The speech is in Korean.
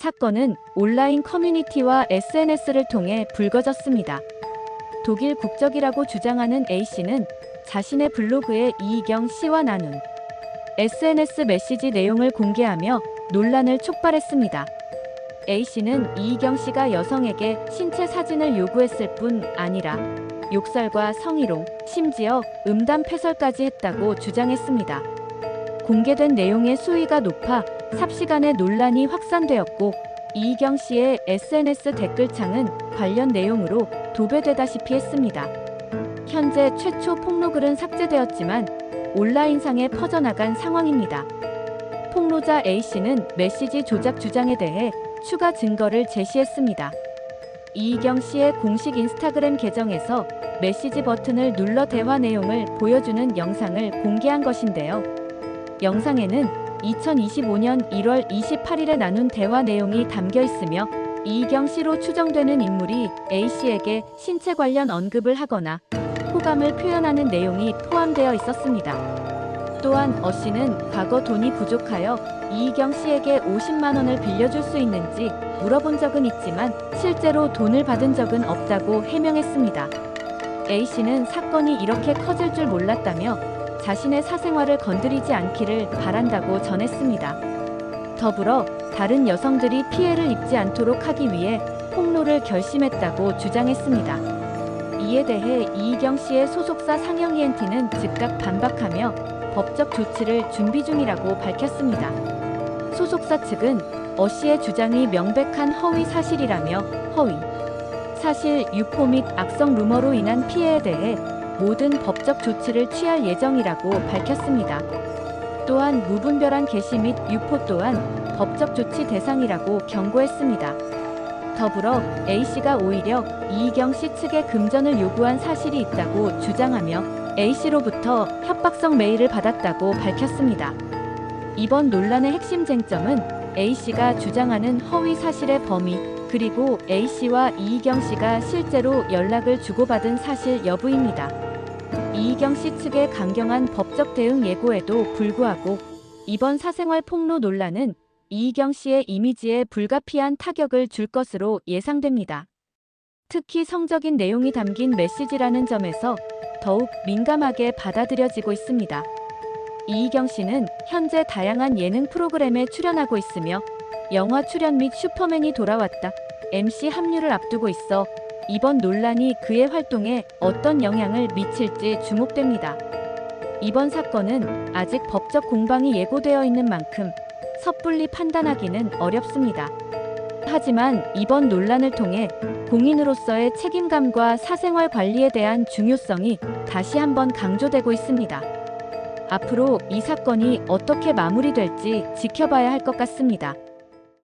사건은 온라인 커뮤니티와 SNS를 통해 불거졌습니다. 독일 국적이라고 주장하는 A씨는 자신의 블로그에 이희경 씨와 나눈 SNS 메시지 내용을 공개하며 논란을 촉발했습니다. A씨는 이희경 씨가 여성에게 신체 사진을 요구했을 뿐 아니라 욕설과 성희롱, 심지어 음담 패설까지 했다고 주장했습니다. 공개된 내용의 수위가 높아 삽시간에 논란이 확산되었고 이희경 씨의 SNS 댓글창은 관련 내용으로 도배되다시피 했습니다. 현재 최초 폭로글은 삭제되었지만 온라인상에 퍼져나간 상황입니다. 폭로자 A씨는 메시지 조작 주장에 대해 추가 증거를 제시했습니다. 이희경 씨의 공식 인스타그램 계정에서 메시지 버튼을 눌러 대화 내용을 보여주는 영상을 공개한 것인데요. 영상에는 2025년 1월 28일에 나눈 대화 내용이 담겨 있으며 이희경 씨로 추정되는 인물이 A 씨에게 신체 관련 언급을 하거나 호감을 표현하는 내용이 포함되어 있었습니다. 또한 어 씨는 과거 돈이 부족하여 이희경 씨에게 50만 원을 빌려줄 수 있는지 물어본 적은 있지만 실제로 돈을 받은 적은 없다고 해명했습니다. A 씨는 사건이 이렇게 커질 줄 몰랐다며 자신의 사생활을 건드리지 않기를 바란다고 전했습니다. 더불어 다른 여성들이 피해를 입지 않도록 하기 위해 폭로를 결심했다고 주장했습니다. 이에 대해 이희경 씨의 소속사 상영 ENT는 즉각 반박하며 법적 조치를 준비 중이라고 밝혔습니다. 소속사 측은 어 씨의 주장이 명백한 허위 사실이라며 허위, 사실 유포 및 악성 루머로 인한 피해에 대해 모든 법적 조치를 취할 예정이라고 밝혔습니다. 또한 무분별한 게시 및 유포 또한 법적 조치 대상이라고 경고했습니다. 더불어 A씨가 오히려 이희경 씨 측에 금전을 요구한 사실이 있다고 주장하며 A씨로부터 협박성 메일을 받았다고 밝혔습니다. 이번 논란의 핵심 쟁점은 A씨가 주장하는 허위 사실의 범위 그리고 A씨와 이희경 씨가 실제로 연락을 주고받은 사실 여부입니다. 이희경 씨 측의 강경한 법적 대응 예고에도 불구하고 이번 사생활 폭로 논란은 이희경 씨의 이미지에 불가피한 타격을 줄 것으로 예상됩니다. 특히 성적인 내용이 담긴 메시지라는 점에서 더욱 민감하게 받아들여지고 있습니다. 이희경 씨는 현재 다양한 예능 프로그램에 출연하고 있으며 영화 출연 및 슈퍼맨이 돌아왔다 MC 합류를 앞두고 있어 이번 논란이 그의 활동에 어떤 영향을 미칠지 주목됩니다. 이번 사건은 아직 법적 공방이 예고되어 있는 만큼 섣불리 판단하기는 어렵습니다. 하지만 이번 논란을 통해 공인으로서의 책임감과 사생활 관리에 대한 중요성이 다시 한번 강조되고 있습니다. 앞으로 이 사건이 어떻게 마무리될지 지켜봐야 할 것 같습니다.